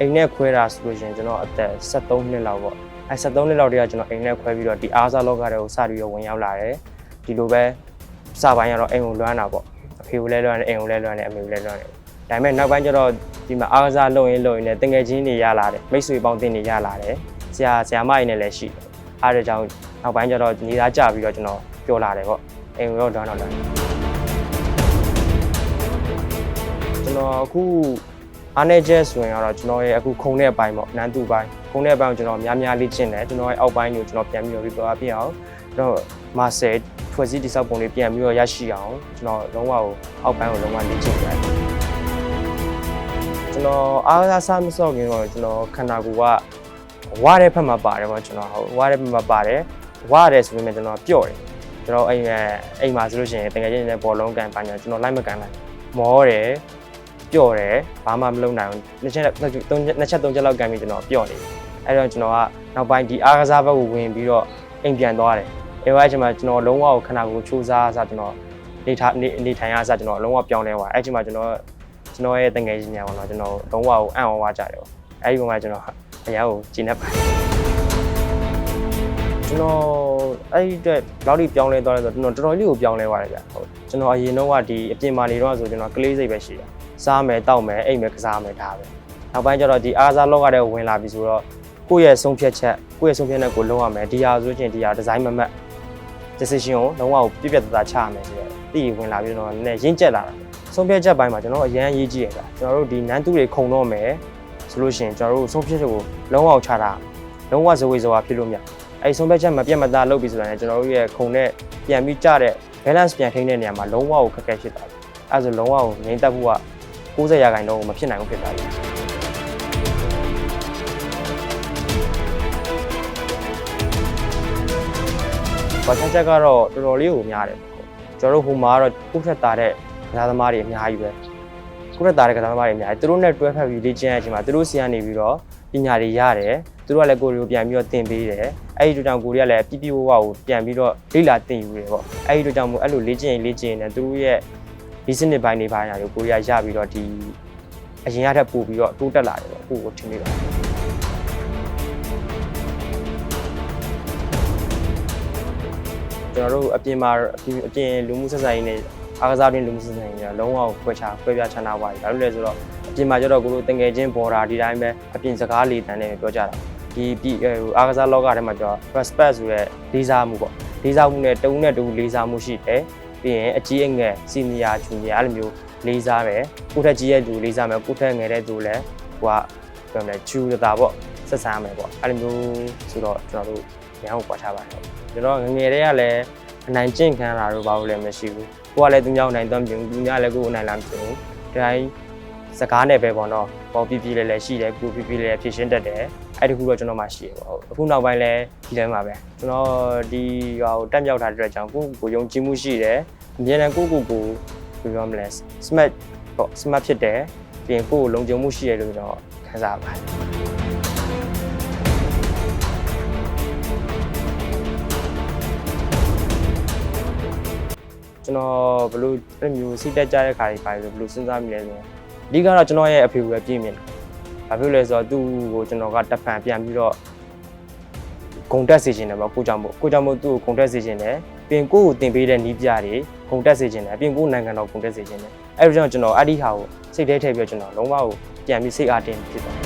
အိမ်နဲ့ခွဲတာဆိုလို့ရှိရင်ကျွန်တော်အသက်73နှစ်လောက်ပေါ့အဲ73နှစ်လောက်တည်းကကျွန်တော်အိမ်နဲ့ခွဲပြီးတော့ဒီအားစားလောကတွေကိုစပြီးတော့ဝင်ရောက်လာတယ်ဒီလိုပဲစပိုင်းကတော့အိမ်ကိုလွမ်းတာပေါ့အဖေကိုလည်းလွမ်းတယ်အိမ်ကိုလည်းလွမ်းတယ်အမေကိုလည်းလွမ်းတယ်ဒါပေမဲ့နောက်ပိုင်းကျတော့ဒီမှာအားကစားလုပ်ရင်လုပ်ရင်လည်းတငယ်ချင်းတွေရလာတယ်မိတ်ဆွေပေါင်းတင်တွေရလာတယ်ဆရာဆရာမကြီးနဲ့လည်းရှိတယ်အားဒါကြောင့်နောက်ပိုင်းကျတော့ညီသားကြပြီးတော့ကျွန်တော်ပြောလာတယ်ပေါ့အိမ်ကိုတော့တော့တော့လာတယ်ကျွန်တော်အခု အားနေချက်ဆိုရင်ကတော့ကျွန်တော်ရဲ့အခုခုံတဲ့အပိုင်းပေါ့နန်းတူပိုင်းခုံတဲ့အပိုင်းကိုကျွန်တော်များများလေ့ကျင့်တယ်ကျွန်တော်ရဲ့အောက်ပိုင်းကိုကျွန်တော်ပြန်ပြီးတော့ပြီးတော့ပြအောင်ကျွန်တော်မာဆယ်ဖွဲ့စည်းတိစောက်ပုံလေးပြန်ပြီးတော့ရရှိအောင်ကျွန်တော်လုံးဝကိုအောက်ပိုင်းကိုလုံးဝလေ့ကျင့်တယ်ကျွန်တော်အားကစားမစော့ခင်တော့ကျွန်တော်ခန္ဓာကိုယ်ကဝါတဲ့ဖက်မှာပါတယ်ပေါ့ကျွန်တော်ဟုတ်ဝါတဲ့ဖက်မှာပါတယ်ဝါတယ်ဆိုပေမဲ့ကျွန်တော်ပျော့တယ်ကျွန်တော်အိမ်ရဲ့အိမ်မှာဆိုလို့ရှိရင်တကယ်ချင်းနဲ့ဘောလုံးကန်ပညာကျွန်တော်လိုက်မကန်နိုင်မောတယ် ပျော့တယ်ဘာမှမလုပ်နိုင်ဘူးနှစ်ချက်သုံးချက်နှစ်ချက်သုံးချက်လောက်ကန်ပြီးကျွန်တော်ပျော့နေတယ်အဲ့တော့ကျွန်တော်ကနောက်ပိုင်းဒီအားကစားဘက်ကိုဝင်ပြီးတော့အိမ်ပြန်သွားတယ်အဲဝိုင်းချိန်မှာကျွန်တော်လုံးဝကိုခန္ဓာကိုယ်ချိုးစားစားကျွန်တော်နေထားနေနေထိုင်ရစားကျွန်တော်လုံးဝပြောင်းလဲသွားအဲ့ချိန်မှာကျွန်တော်ကျွန်တော်ရဲ့တငယ်ချင်းညာပေါ့နော်ကျွန်တော်လုံးဝကိုအံ့ဩသွားကြတယ်ပေါ့အဲ့ဒီပုံမှာကျွန်တော်အရာကိုကျင်းနေပါတယ်ကျွန်တော်အဲ့ဒီအတွက်လောက်ထိပြောင်းလဲသွားလဲဆိုတော့ကျွန်တော်တော်တော်လေးကိုပြောင်းလဲသွားတယ်ဗျဟုတ်ကျွန်တော်အရင်တော့ကဒီအပြင်မှာနေတော့ဆိုကျွန်တော်ကလေးစိတ်ပဲရှိတာ စားမယ်တောက်မယ်အိမ်မယ်ကစားမယ်ဒါပဲနောက်ပိုင်းကျတော့ဒီအားစားလောကတဲ့ဝင်လာပြီဆိုတော့ကိုယ့်ရဲ့ဆုံးဖြတ်ချက်ကိုယ့်ရဲ့ဆုံးဖြတ်နဲ့ကိုလုံးရမယ်ဒီဟာဆိုရင်ဒီဟာဒီဇိုင်းမမတ် decision ကိုလုံးဝကိုပြည့်ပြတ်သားသားချရမယ်ဆိုတော့တည်ဝင်လာပြီးတော့နည်းနည်းရင့်ကျက်လာတာဆုံးဖြတ်ချက်ပိုင်းမှာကျွန်တော်အရန်ရေးကြည့်ရတာကျွန်တော်တို့ဒီနန်းတူတွေခုံတော့မယ်ဆိုလို့ရှိရင်ကျွန်တော်တို့ဆုံးဖြတ်ချက်ကိုလုံးဝချတာလုံးဝဇဝေဇဝါဖြစ်လို့မရအဲ့ဆုံးဖြတ်ချက်မပြတ်မသားလုပ်ပြီးဆိုတာနဲ့ကျွန်တော်တို့ရဲ့ခုံနဲ့ပြန်ပြီးကြတဲ့ balance ပြန်ထိန်းတဲ့နေရာမှာလုံးဝကိုခက်ခဲဖြစ်တာအဲဆိုလုံးဝကိုငြိမ်သက်ဖို့က 90ရာခိုင်နှုန်းကိုမဖြစ်နိုင်ဘူးဖြစ်တာလေဘာချချက်ကတော့တော်တော်လေးကိုများတယ်ကျွန်တော်တို့ဟိုမှာကတော့ကုထက်တာတဲ့ကစားသမားတွေအများကြီးပဲကုထက်တာတဲ့ကစားသမားတွေအများကြီးသူတို့နဲ့တွဲဖက်ပြီးလေ့ကျင့်ရတဲ့အချိန်မှာသူတို့ဆီကနေပြီးတော့ပညာတွေရတယ်သူတို့ကလည်းကိုယ်တွေကိုပြန်ပြီးတော့သင်ပေးတယ်အဲ့ဒီတို့ကြောင့်ကိုယ်တွေကလည်းပြပြဝဝကိုပြန်ပြီးတော့လေ့လာသင်ယူတယ်ပေါ့အဲ့ဒီတို့ကြောင့်မို့အဲ့လိုလေ့ကျင့်ရင်လေ့ကျင့်ရင်သူတို့ရဲ့ business ဘိုင်းတွေဘာညာတွေကိုကိုယ်တွေကရပြီးတော့ဒီအရင်ကထက်ပိုပြီးတော့တိုးတက်လာတယ်ပေါ့ကိုယ်ကိုထင်မိပါတယ်ကျွန်တော်တို့အပြင်မှာအပြင်အပြင်လူမှုဆက်ဆံရေးနဲ့အားကစားတွင်လူမှုဆက်ဆံရေးကလုံးဝခွဲခြားခွဲပြားခြားနားပါတယ်ဒါလို့လဲဆိုတော့အပြင်မှာကျတော့ကိုလိုတငယ်ချင်းဘော်ဒါဒီတိုင်းပဲအပြင်စကားလေးတန်းနဲ့ပြောကြတာဒီပြီးဟိုအားကစားလောကထဲမှာကျတော့ respect ဆိုရဲလေးစားမှုပေါ့လေးစားမှုနဲ့တဦးနဲ့တဦးလေးစားမှုရှိတယ် ပြီးရင်အကြီးအငယ်စီနီယာဂျူနီယာအဲ့လိုမျိုးလေးစားမယ်ကိုထက်ကြီးရဲ့သူလေးစားမယ်ကိုထက်ငယ်တဲ့သူလည်းဟိုကပြောမလဲချူတာပေါ့ဆက်ဆံရမယ်ပေါ့အဲ့လိုမျိုးဆိုတော့ကျွန်တော်တို့ညောင်းကိုပွားချပါတယ်ကျွန်တော်ငငယ်တည်းကလည်းအနိုင်ကျင့်ခံတာတို့ဘာလို့လဲမရှိဘူးကိုကလည်းသူများနိုင်တော့မပြုံသူများလည်းကိုယ်နိုင်လားမပြုံဒီတိုင်းစကားနဲ့ပဲပေါ့နော်ပေါ်ပြပြလေးလည်းရှိတယ်ကိုပြပြလေးလည်းဖြည့်ရှင်းတတ်တယ် အဲ့ဒီခုတော့ကျွန်တော်မှရှိရပေါ့ဟုတ်အခုနောက်ပိုင်းလည်းဒီတိုင်းမှာပဲကျွန်တော်ဒီဟာကိုတက်မြောက်ထားတဲ့အတွက်ကြောင့်ကိုကိုယုံကြည်မှုရှိတယ်အမြဲတမ်းကိုကိုကိုဘယ်ပြောမလဲ smart ပေါ့ smart ဖြစ်တယ်ပြီးရင်ကိုကိုလုံခြုံမှုရှိရလို့ကျွန်တော်ခံစားပါတယ်ကျွန်တော်ဘယ်လိုအဲ့မျိုးစိတ်တက်ကြတဲ့ခါတွေပါလို့ဘယ်လိုစဉ်းစားမိလဲဆိုရင်အဓိကတော့ကျွန်တော်ရဲ့အဖေကိုပဲပြည့်မြင်တယ်။ ဘာဖြစ်လဲဆိုတော့သူ့ကိုကျွန်တော်ကတဖန်ပြန်ပြီးတော့ဂုံတက်စေခြင်းတယ်ပေါ့ကိုကြောင့်မို့ကိုကြောင့်မို့သူ့ကိုဂုံတက်စေခြင်းတယ်ပြင်ကိုကိုတင်ပေးတဲ့နီးပြတွေဂုံတက်စေခြင်းတယ်ပြင်ကိုနိုင်ငံတော်ဂုံတက်စေခြင်းတယ်အဲ့ဒါကြောင့်ကျွန်တော်အဲ့ဒီဟာကိုစိတ်ထဲထည့်ပြီးတော့ကျွန်တော်လုံးဝကိုပြန်ပြီးစိတ်အားတင်ဖြစ်သွားတယ်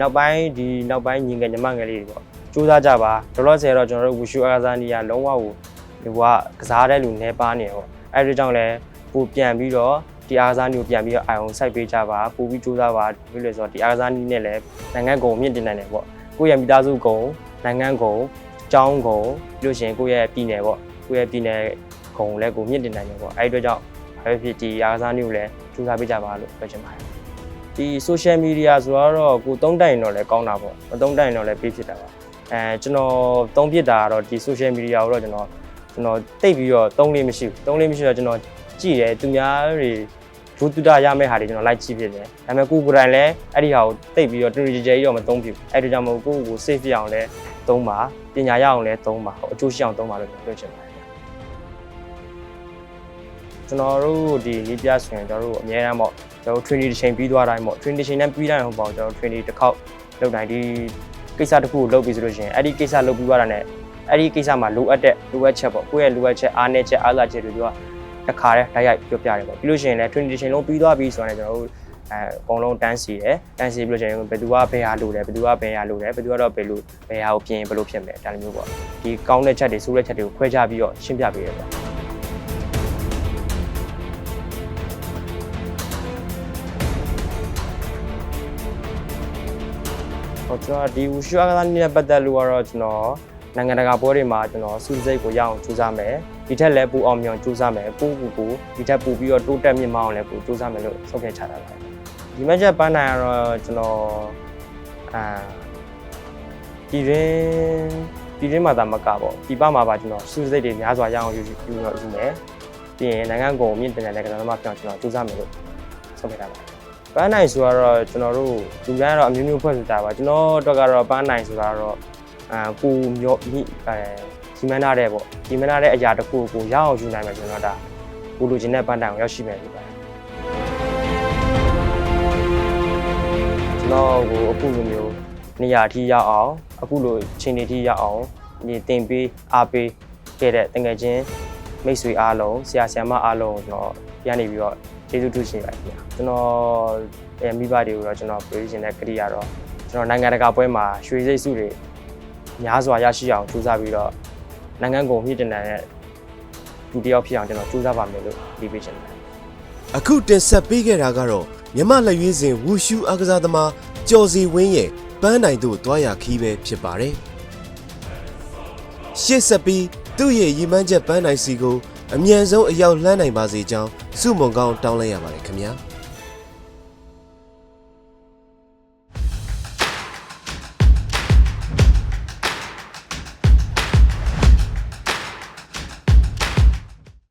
နောက်ပိုင်းဒီနောက်ပိုင်းညီငယ်ညီမငယ်လေးတွေပေါ့စူးစမ်းကြပါလောလောဆယ်တော့ကျွန်တော်တို့ဝူရှူအားကစားနေရလုံးဝကိုဒီကကစားတဲ့လူနေပါနေပေါ့အဲ့ဒီကြောင့်လည်းပိုပြန်ပြီးတော့ဒီအားကစားနည်းကိုပြန်ပြီးတော့အာရုံစိုက်ပေးကြပါပို့ပြီးစူးစမ်းပါပြီးလို့ဆိုတော့ဒီအားကစားနည်းနဲ့လည်းနိုင်ငံကုန်မြင့်တင်နိုင်တယ်ပေါ့ကိုယ့်ရဲ့မိသားစုကုန်နိုင်ငံကုန်ကျောင်းကုန်ပြီးလို့ရှိရင်ကိုယ့်ရဲ့ပြည်နယ်ပေါ့ကိုယ့်ရဲ့ပြည်နယ်ကုန်လည်းကိုမြင့်တင်နိုင်တယ်ပေါ့အဲ့ဒီအတွက်ကြောင့်ဘာဖြစ်ဖြစ်ဒီအားကစားနည်းကိုလည်းစူးစမ်းပေးကြပါလို့ပြောချင်ပါတယ် ဒီ social media ဆိုတော့ကိုသုံးတိုင်တော့လည်းကောင်းတာပေါ့မသုံးတိုင်တော့လည်းပေးဖြစ်တာပါအဲကျွန်တော်သုံးဖြစ်တာကတော့ဒီ social media ကိုတော့ကျွန်တော်ကျွန်တော်တိတ်ပြီးတော့သုံးလေးမရှိဘူးသုံးလေးမရှိတော့ကျွန်တော်ကြည့်တယ်သူများတွေဂျိုးတူတာရမယ့်ဟာတွေကျွန်တော်လိုက်ကြည့်ဖြစ်တယ်ဒါပေမဲ့ကိုကိုယ်တိုင်လည်းအဲ့ဒီဟာကိုတိတ်ပြီးတော့တူတူကြဲကြဲကြီးတော့မသုံးဖြစ်ဘူးအဲ့ဒီကြောင့်မို့ကိုယ့်ကိုယ်ကို safe ဖြစ်အောင်လဲသုံးပါပညာရအောင်လဲသုံးပါဟိုအကျိုးရှိအောင်သုံးပါလို့ပြောချင်ပါတယ် ကျွန်တော်တို့ဒီနီးပြဆိုရင်ကျွန်တော်တို့အများအားပေါ့ကျွန်တော်တို့ training တစ်ချိန်ပြီးသွားတိုင်းပေါ့ training တစ်ချိန်နဲ့ပြီးတိုင်းဟုတ်ပေါ့ကျွန်တော်တို့ training တစ်ခေါက်လုပ်တိုင်းဒီကိစ္စတစ်ခုကိုလုပ်ပြီးဆိုလို့ရှိရင်အဲ့ဒီကိစ္စလုပ်ပြီးသွားတာ ਨੇ အဲ့ဒီကိစ္စမှာလိုအပ်တဲ့လိုအပ်ချက်ပေါ့ကိုယ့်ရဲ့လိုအပ်ချက်အားနည်းချက်အားသာချက်တွေသူကတစ်ခါတည်းတိုက်ရိုက်ပြောပြတယ်ပေါ့ပြီးလို့ရှိရင်လည်း training တစ်ချိန်လုံးပြီးသွားပြီဆိုတော့လည်းကျွန်တော်တို့အဲအကုန်လုံးတန်းစီတယ်တန်းစီပြီးလို့ရှိရင်ဘယ်သူကဘယ်ဟာလိုတယ်ဘယ်သူကဘယ်ဟာလိုတယ်ဘယ်သူကတော့ဘယ်လိုဘယ်ဟာကိုပြင်ဘယ်လိုဖြစ်မယ်ဒါလိုမျိုးပေါ့ဒီကောင်းတဲ့ချက်တွေဆိုးတဲ့ချက်တွေကိုခွဲခြားပြီးတော့ရှင်းပြပေးရတယ်ပေါ့ ဟိုကျွန်တော်ဒီဝူရှူအကစားနည်းနဲ့ပတ်သက်လို့ကတော့ကျွန်တော်နိုင်ငံတကာပွဲတွေမှာကျွန်တော်စူးစိတ်ကိုရအောင်ကြိုးစားမယ်ဒီထက်လည်းပိုအောင်မြောင်ကြိုးစားမယ်ပို့ကိုကိုဒီထက်ပိုပြီးတော့တိုးတက်မြင့်မားအောင်လည်းပိုကြိုးစားမယ်လို့ဆုံးဖြတ်ချတာပါဒီမက်ချက်ပန်းနိုင်ကတော့ကျွန်တော်အာဒီရင်ဒီရင်မှာသာမကပေါ့ဒီပမှာပါကျွန်တော်စူးစိတ်တွေများစွာရအောင်ယူယူယူတော့ယူမယ်ပြီးရင်နိုင်ငံကုန်မြင့်တင်တဲ့ကစားသမားပြောင်းကျွန်တော်ကြိုးစားမယ်လို့ဆုံးဖြတ်တာပါ ပန်းနိုင်ဆိုတော့ကျွန်တော်တို့လူတိုင်းကတော့အမျိုးမျိုးဖွဲ့ဆိုကြပါကျွန်တော်တို့ကတော့ပန်းနိုင်ဆိုတာတော့အာကိုမျိုးမိအဲဒီမန်းနာတဲ့ပေါ့ဒီမန်းနာတဲ့အရာတစ်ခုကိုရအောင်ယူနိုင်မယ်ကျွန်တော်ဒါကိုလူချင်းတဲ့ပန်းတိုင်ကိုရောက်ရှိမယ်ဒီပါတယ်ကျွန်တော်ကိုအခုလိုမျိုးနေရာအထိရောက်အောင်အခုလိုချိန်တွေအထိရောက်အောင်ဒီတင်ပေးအားပေးခဲ့တဲ့တကယ်ချင်းမိတ်ဆွေအားလုံးဆရာဆရာမအားလုံးကိုကျွန်တော်ပြန်နေပြီးတော့ ကျေးဇူးတူရှင်ပါတယ်ခင်ဗျာကျွန်တော်အဲမိဘတွေကိုတော့ကျွန်တော်ပြောချင်တဲ့ကတိကတော့ကျွန်တော်နိုင်ငံတကာပွဲမှာရွှေစိတ်စုတွေများစွာရရှိအောင်ကြိုးစားပြီးတော့နိုင်ငံကုန်မြင့်တင်တဲ့လူတစ်ယောက်ဖြစ်အောင်ကျွန်တော်ကြိုးစားပါမယ်လို့ဒီပေးချင်တယ်အခုတင်ဆက်ပေးခဲ့တာကတော့မြမလက်ရွေးစင်ဝူရှူအားကစားသမားကျော်စီဝင်းရဲ့ပန်းနိုင်တို့တွားရခီးပဲဖြစ်ပါတယ်ရှေ့ဆက်ပြီးသူ့ရဲ့ရီမန်းချက်ပန်းနိုင်စီကို အမြန်ဆုံးအရောက်လှမ်းနိုင်ပါစေကြောင်းစုမုံကောင်းတောင်းလိုက်ရပါတယ်ခင်ဗျာ